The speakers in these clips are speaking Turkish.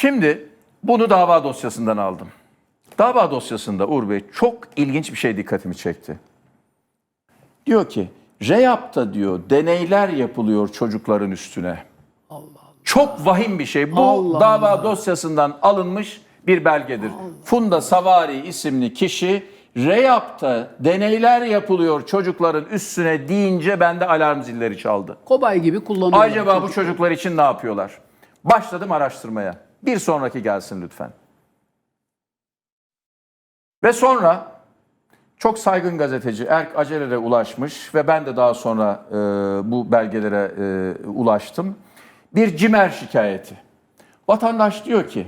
Şimdi bunu dava dosyasından aldım. Dava dosyasında Uğur Bey çok ilginç bir şey dikkatimi çekti. Diyor ki REYAP'ta diyor deneyler yapılıyor çocukların üstüne. Çok vahim bir şey. Bu Allah dava dosyasından alınmış bir belgedir. Funda Savari isimli kişi REYAP'ta deneyler yapılıyor çocukların üstüne deyince bende alarm zilleri çaldı. Kobay gibi kullanıyorlar. Acaba bu çocuk. çocuklar için ne yapıyorlar? Başladım araştırmaya. Bir sonraki gelsin lütfen. Ve sonra çok saygın gazeteci Erk Aceler'e ulaşmış ve ben de daha sonra e, bu belgelere e, ulaştım. Bir cimer şikayeti. Vatandaş diyor ki,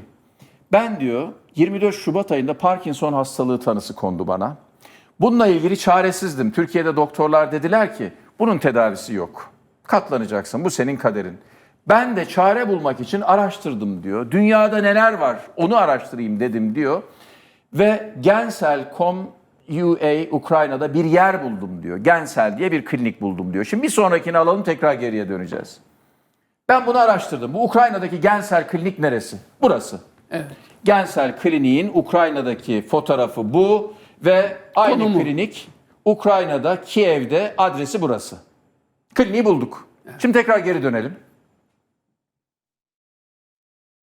ben diyor 24 Şubat ayında Parkinson hastalığı tanısı kondu bana. Bununla ilgili çaresizdim. Türkiye'de doktorlar dediler ki bunun tedavisi yok. Katlanacaksın bu senin kaderin. Ben de çare bulmak için araştırdım diyor. Dünyada neler var onu araştırayım dedim diyor. Ve Gensel.com UA Ukrayna'da bir yer buldum diyor. Gensel diye bir klinik buldum diyor. Şimdi bir sonrakini alalım tekrar geriye döneceğiz. Ben bunu araştırdım. Bu Ukrayna'daki Gensel klinik neresi? Burası. Evet. Gensel kliniğin Ukrayna'daki fotoğrafı bu ve aynı Konumu. klinik Ukrayna'da Kiev'de adresi burası. Kliniği bulduk. Şimdi tekrar geri dönelim.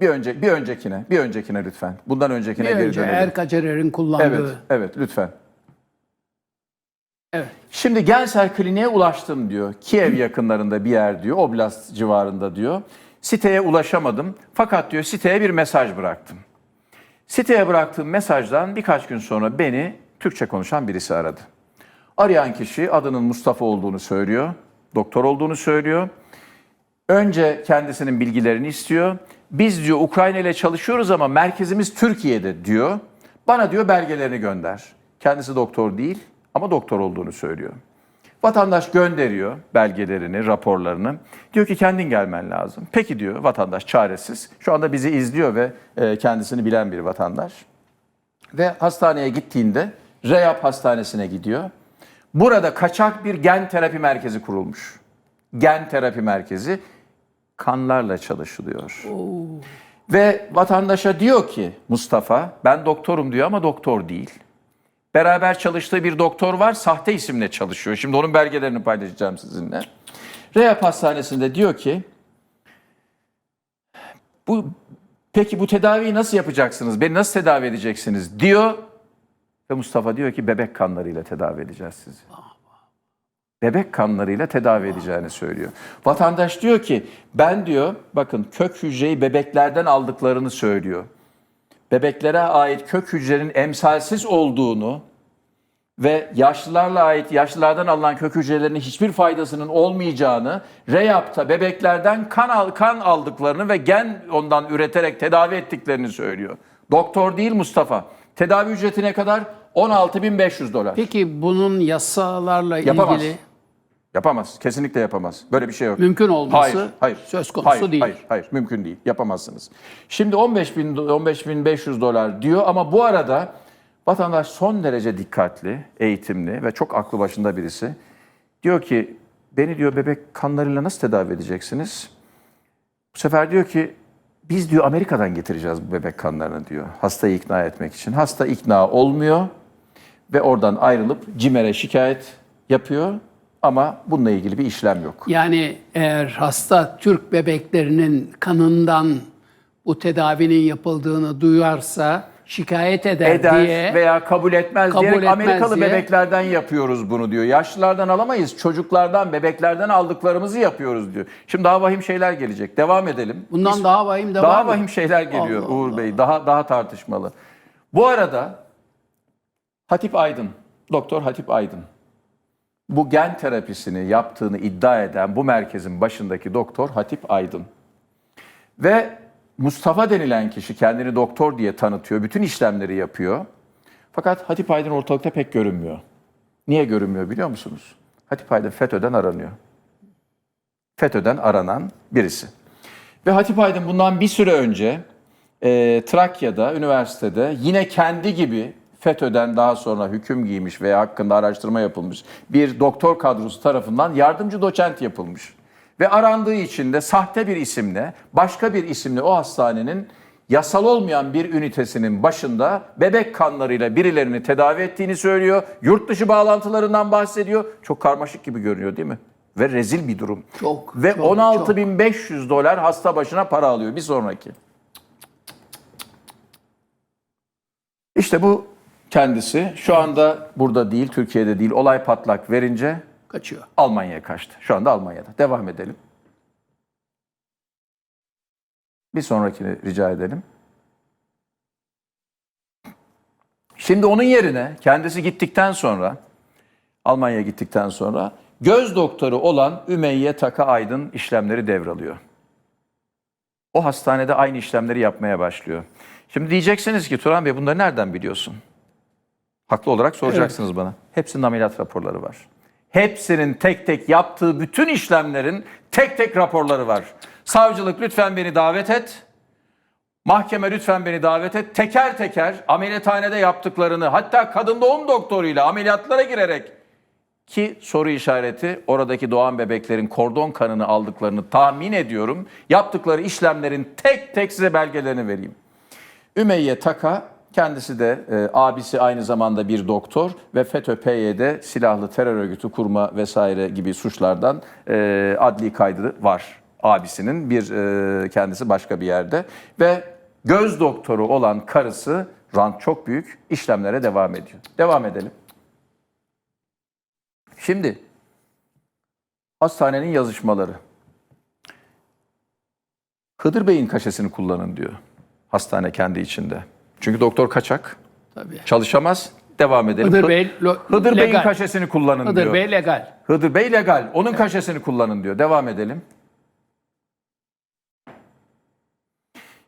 Bir önce bir öncekine, bir öncekine lütfen. Bundan öncekine Bir geri önce dönelim. Erk Acerer'in kullandığı. Evet, evet lütfen. Evet. Şimdi Gensel Kliniğe ulaştım diyor. Kiev yakınlarında bir yer diyor. Oblast civarında diyor. Siteye ulaşamadım. Fakat diyor siteye bir mesaj bıraktım. Siteye bıraktığım mesajdan birkaç gün sonra beni Türkçe konuşan birisi aradı. Arayan kişi adının Mustafa olduğunu söylüyor. Doktor olduğunu söylüyor. Önce kendisinin bilgilerini istiyor. Biz diyor Ukrayna ile çalışıyoruz ama merkezimiz Türkiye'de diyor. Bana diyor belgelerini gönder. Kendisi doktor değil ama doktor olduğunu söylüyor. Vatandaş gönderiyor belgelerini, raporlarını. Diyor ki kendin gelmen lazım. Peki diyor vatandaş çaresiz. Şu anda bizi izliyor ve e, kendisini bilen bir vatandaş. Ve hastaneye gittiğinde Reyap Hastanesi'ne gidiyor. Burada kaçak bir gen terapi merkezi kurulmuş. Gen terapi merkezi kanlarla çalışılıyor. Ve vatandaşa diyor ki Mustafa ben doktorum diyor ama doktor değil. Beraber çalıştığı bir doktor var sahte isimle çalışıyor. Şimdi onun belgelerini paylaşacağım sizinle. Reyap Hastanesi'nde diyor ki bu peki bu tedaviyi nasıl yapacaksınız? Beni nasıl tedavi edeceksiniz? diyor. Ve Mustafa diyor ki bebek kanlarıyla tedavi edeceğiz sizi. Bebek kanlarıyla tedavi edeceğini söylüyor. Vatandaş diyor ki ben diyor bakın kök hücreyi bebeklerden aldıklarını söylüyor. Bebeklere ait kök hücrenin emsalsiz olduğunu ve yaşlılarla ait yaşlılardan alınan kök hücrelerinin hiçbir faydasının olmayacağını, REYAP'ta bebeklerden kan al, kan aldıklarını ve gen ondan üreterek tedavi ettiklerini söylüyor. Doktor değil Mustafa. Tedavi ücreti ne kadar? 16.500 dolar. Peki bunun yasalarla Yapamaz. ilgili Yapamaz. Kesinlikle yapamaz. Böyle bir şey yok. Mümkün olması hayır, hayır, söz konusu hayır, değil. Hayır, hayır, mümkün değil. Yapamazsınız. Şimdi 15 bin, 15.500 dolar diyor ama bu arada vatandaş son derece dikkatli, eğitimli ve çok aklı başında birisi. Diyor ki beni diyor bebek kanlarıyla nasıl tedavi edeceksiniz? Bu sefer diyor ki biz diyor Amerika'dan getireceğiz bu bebek kanlarını diyor. Hastayı ikna etmek için. Hasta ikna olmuyor ve oradan ayrılıp CİMER'e şikayet yapıyor ama bununla ilgili bir işlem yok. Yani eğer hasta Türk bebeklerinin kanından bu tedavinin yapıldığını duyarsa şikayet eder, Eder diye veya kabul etmez kabul diyerek etmez Amerikalı diye- bebeklerden yapıyoruz bunu diyor. Yaşlılardan alamayız, çocuklardan, bebeklerden aldıklarımızı yapıyoruz diyor. Şimdi daha vahim şeyler gelecek. Devam edelim. bundan Biz- daha vahim de daha mı? vahim şeyler geliyor Allah Uğur Allah. Bey. Daha daha tartışmalı. Bu arada Hatip Aydın, Doktor Hatip Aydın bu gen terapisini yaptığını iddia eden bu merkezin başındaki doktor Hatip Aydın. Ve Mustafa denilen kişi kendini doktor diye tanıtıyor. Bütün işlemleri yapıyor. Fakat Hatip Aydın ortalıkta pek görünmüyor. Niye görünmüyor biliyor musunuz? Hatip Aydın FETÖ'den aranıyor. FETÖ'den aranan birisi. Ve Hatip Aydın bundan bir süre önce e, Trakya'da, üniversitede yine kendi gibi FETÖ'den daha sonra hüküm giymiş veya hakkında araştırma yapılmış bir doktor kadrosu tarafından yardımcı doçent yapılmış. Ve arandığı için de sahte bir isimle, başka bir isimle o hastanenin yasal olmayan bir ünitesinin başında bebek kanlarıyla birilerini tedavi ettiğini söylüyor. Yurt dışı bağlantılarından bahsediyor. Çok karmaşık gibi görünüyor değil mi? Ve rezil bir durum. Çok, Ve çok, 16.500 dolar hasta başına para alıyor bir sonraki. İşte bu kendisi şu anda burada değil, Türkiye'de değil. Olay patlak verince Kaçıyor. Almanya'ya kaçtı. Şu anda Almanya'da. Devam edelim. Bir sonrakini rica edelim. Şimdi onun yerine kendisi gittikten sonra Almanya'ya gittikten sonra göz doktoru olan Ümeyye Taka Aydın işlemleri devralıyor. O hastanede aynı işlemleri yapmaya başlıyor. Şimdi diyeceksiniz ki Turan Bey bunları nereden biliyorsun? Haklı olarak soracaksınız bana. Hepsinin ameliyat raporları var. Hepsinin tek tek yaptığı bütün işlemlerin tek tek raporları var. Savcılık lütfen beni davet et. Mahkeme lütfen beni davet et. Teker teker ameliyathanede yaptıklarını hatta kadın doğum doktoruyla ameliyatlara girerek ki soru işareti oradaki doğan bebeklerin kordon kanını aldıklarını tahmin ediyorum. Yaptıkları işlemlerin tek tek size belgelerini vereyim. Ümeyye Taka kendisi de e, abisi aynı zamanda bir doktor ve FETÖ-PYD silahlı terör örgütü kurma vesaire gibi suçlardan e, adli kaydı var. Abisinin bir e, kendisi başka bir yerde ve göz doktoru olan karısı rant çok büyük işlemlere devam ediyor. Devam edelim. Şimdi hastanenin yazışmaları. Hıdır Bey'in kaşesini kullanın diyor hastane kendi içinde. Çünkü doktor kaçak, Tabii. çalışamaz. Devam edelim. Hıdır Hı- Bey lo- Hıdır Bey'in legal. kaşesini kullanın Hıdır diyor. Bey legal. Hıdır Bey legal. Onun kaşesini kullanın diyor. Devam edelim.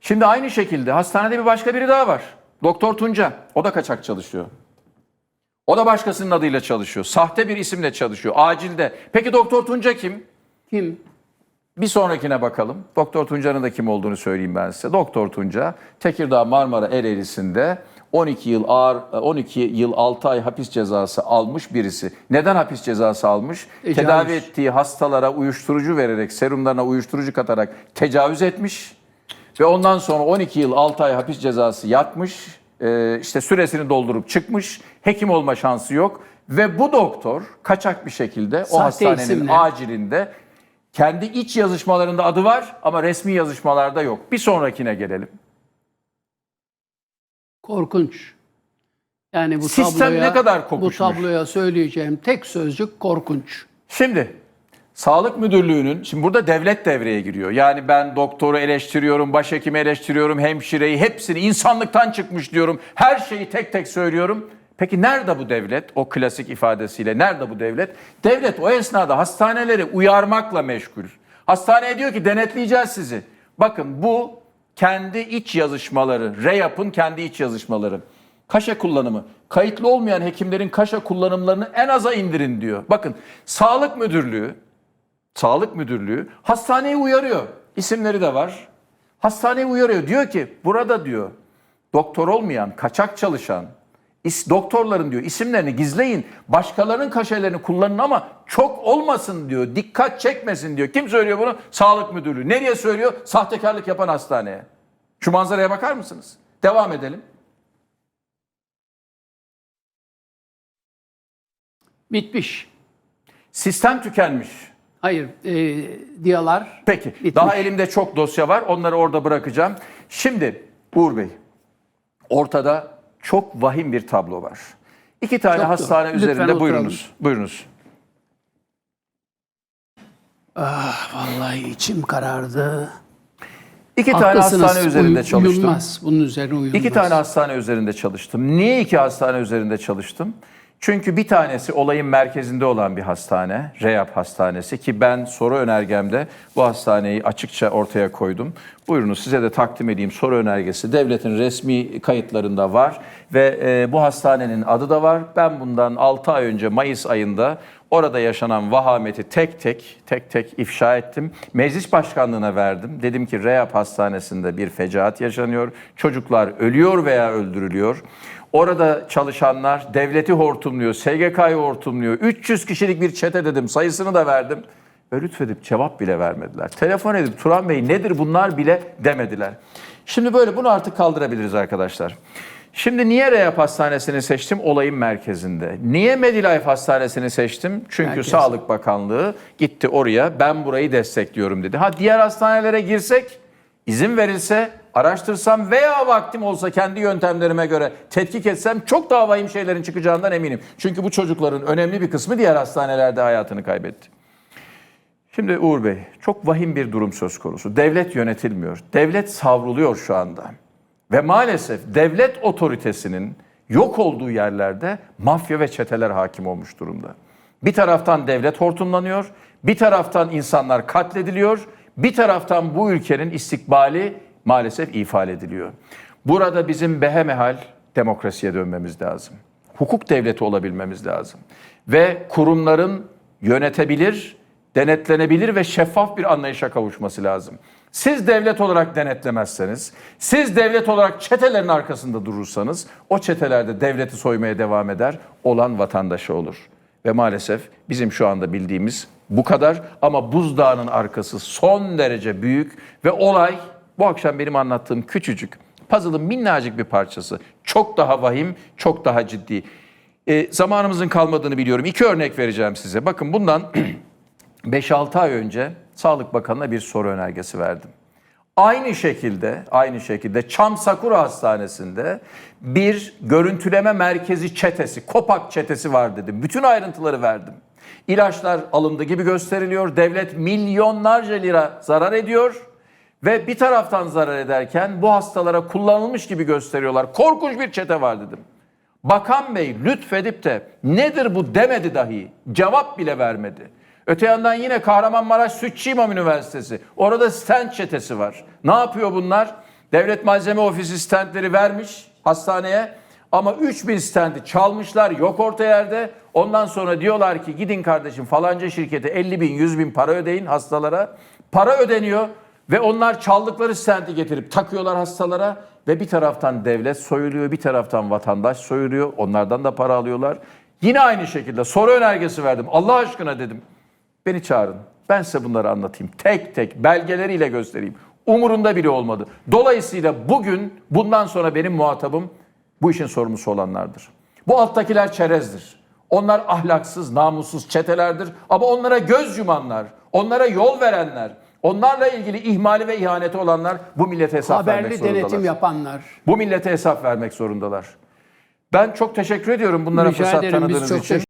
Şimdi aynı şekilde hastanede bir başka biri daha var. Doktor Tunca. O da kaçak çalışıyor. O da başkasının adıyla çalışıyor. Sahte bir isimle çalışıyor. Acilde. Peki Doktor Tunca kim? Kim? Bir sonrakine bakalım. Doktor Tunca'nın da kim olduğunu söyleyeyim ben size. Doktor Tunca Tekirdağ Marmara Ereğlisi'nde 12 yıl ağır 12 yıl 6 ay hapis cezası almış birisi. Neden hapis cezası almış? Tecavüz. Tedavi ettiği hastalara uyuşturucu vererek, serumlarına uyuşturucu katarak tecavüz etmiş ve ondan sonra 12 yıl 6 ay hapis cezası yatmış. Ee, işte süresini doldurup çıkmış. Hekim olma şansı yok ve bu doktor kaçak bir şekilde o Sahte hastanenin isimle. acilinde kendi iç yazışmalarında adı var ama resmi yazışmalarda yok. Bir sonrakine gelelim. Korkunç. Yani bu Sistem tabloya, ne kadar bu kokuşmuş. tabloya söyleyeceğim tek sözcük korkunç. Şimdi Sağlık Müdürlüğü'nün, şimdi burada devlet devreye giriyor. Yani ben doktoru eleştiriyorum, başhekimi eleştiriyorum, hemşireyi, hepsini insanlıktan çıkmış diyorum. Her şeyi tek tek söylüyorum. Peki nerede bu devlet? O klasik ifadesiyle nerede bu devlet? Devlet o esnada hastaneleri uyarmakla meşgul. Hastaneye diyor ki denetleyeceğiz sizi. Bakın bu kendi iç yazışmaları, REYAP'ın kendi iç yazışmaları. Kaşe kullanımı. Kayıtlı olmayan hekimlerin kaşe kullanımlarını en aza indirin diyor. Bakın Sağlık Müdürlüğü Sağlık Müdürlüğü hastaneyi uyarıyor. İsimleri de var. Hastaneyi uyarıyor. Diyor ki burada diyor doktor olmayan, kaçak çalışan is- doktorların diyor isimlerini gizleyin. Başkalarının kaşelerini kullanın ama çok olmasın diyor. Dikkat çekmesin diyor. Kim söylüyor bunu? Sağlık Müdürlüğü. Nereye söylüyor? Sahtekarlık yapan hastaneye. Şu manzaraya bakar mısınız? Devam edelim. Bitmiş. Sistem tükenmiş. Hayır, e, diyalar Peki. Bitmiş. Daha elimde çok dosya var. Onları orada bırakacağım. Şimdi Uğur Bey, ortada çok vahim bir tablo var. İki tane Çok doğru. hastane Lütfen üzerinde oturalım. buyurunuz. Buyurunuz. Vallahi içim karardı. İki tane hastane üzerinde Uy- çalıştım. Uyulmaz. Bunun üzerine uyulmaz. İki tane hastane üzerinde çalıştım. Niye iki hastane üzerinde çalıştım? Çünkü bir tanesi olayın merkezinde olan bir hastane, Reyap Hastanesi ki ben soru önergemde bu hastaneyi açıkça ortaya koydum. Buyurunuz size de takdim edeyim soru önergesi. Devletin resmi kayıtlarında var ve e, bu hastanenin adı da var. Ben bundan 6 ay önce Mayıs ayında orada yaşanan vahameti tek tek tek tek ifşa ettim. Meclis başkanlığına verdim. Dedim ki Reyap Hastanesi'nde bir fecaat yaşanıyor. Çocuklar ölüyor veya öldürülüyor. Orada çalışanlar devleti hortumluyor, SGK'yı hortumluyor. 300 kişilik bir çete dedim, sayısını da verdim. Ve lütfedip cevap bile vermediler. Telefon edip Turan Bey nedir bunlar bile demediler. Şimdi böyle bunu artık kaldırabiliriz arkadaşlar. Şimdi niye Reyap Hastanesi'ni seçtim? Olayın merkezinde. Niye Medilife Hastanesi'ni seçtim? Çünkü Merkez. Sağlık Bakanlığı gitti oraya ben burayı destekliyorum dedi. Ha diğer hastanelere girsek, izin verilse, araştırsam veya vaktim olsa kendi yöntemlerime göre tetkik etsem çok daha vahim şeylerin çıkacağından eminim. Çünkü bu çocukların önemli bir kısmı diğer hastanelerde hayatını kaybetti. Şimdi Uğur Bey, çok vahim bir durum söz konusu. Devlet yönetilmiyor. Devlet savruluyor şu anda. Ve maalesef devlet otoritesinin yok olduğu yerlerde mafya ve çeteler hakim olmuş durumda. Bir taraftan devlet hortumlanıyor, bir taraftan insanlar katlediliyor, bir taraftan bu ülkenin istikbali maalesef ifade ediliyor. Burada bizim behemehal demokrasiye dönmemiz lazım. Hukuk devleti olabilmemiz lazım. Ve kurumların yönetebilir, denetlenebilir ve şeffaf bir anlayışa kavuşması lazım. Siz devlet olarak denetlemezseniz, siz devlet olarak çetelerin arkasında durursanız, o çetelerde devleti soymaya devam eder, olan vatandaşı olur. Ve maalesef bizim şu anda bildiğimiz bu kadar ama buzdağının arkası son derece büyük ve olay bu akşam benim anlattığım küçücük, puzzle'ın minnacık bir parçası. Çok daha vahim, çok daha ciddi. E, zamanımızın kalmadığını biliyorum. İki örnek vereceğim size. Bakın bundan 5-6 ay önce Sağlık Bakanı'na bir soru önergesi verdim. Aynı şekilde, aynı şekilde Çam Sakura Hastanesi'nde bir görüntüleme merkezi çetesi, Kopak çetesi var dedim. Bütün ayrıntıları verdim. İlaçlar alındı gibi gösteriliyor. Devlet milyonlarca lira zarar ediyor. Ve bir taraftan zarar ederken bu hastalara kullanılmış gibi gösteriyorlar. Korkunç bir çete var dedim. Bakan Bey lütfedip de nedir bu demedi dahi. Cevap bile vermedi. Öte yandan yine Kahramanmaraş Sütçü İmam Üniversitesi. Orada stent çetesi var. Ne yapıyor bunlar? Devlet Malzeme Ofisi stentleri vermiş hastaneye. Ama 3000 stenti çalmışlar yok orta yerde. Ondan sonra diyorlar ki gidin kardeşim falanca şirkete 50 bin 100 bin para ödeyin hastalara. Para ödeniyor ve onlar çaldıkları stenti getirip takıyorlar hastalara. Ve bir taraftan devlet soyuluyor bir taraftan vatandaş soyuluyor. Onlardan da para alıyorlar. Yine aynı şekilde soru önergesi verdim. Allah aşkına dedim. Beni çağırın. Ben size bunları anlatayım. Tek tek belgeleriyle göstereyim. Umurunda bile olmadı. Dolayısıyla bugün bundan sonra benim muhatabım bu işin sorumlusu olanlardır. Bu alttakiler çerezdir. Onlar ahlaksız, namussuz çetelerdir. Ama onlara göz yumanlar, onlara yol verenler, onlarla ilgili ihmali ve ihaneti olanlar bu millete hesap vermek Haberli zorundalar. denetim yapanlar. Bu millete hesap vermek zorundalar. Ben çok teşekkür ediyorum bunlara Rica fırsat ederim, tanıdığınız için.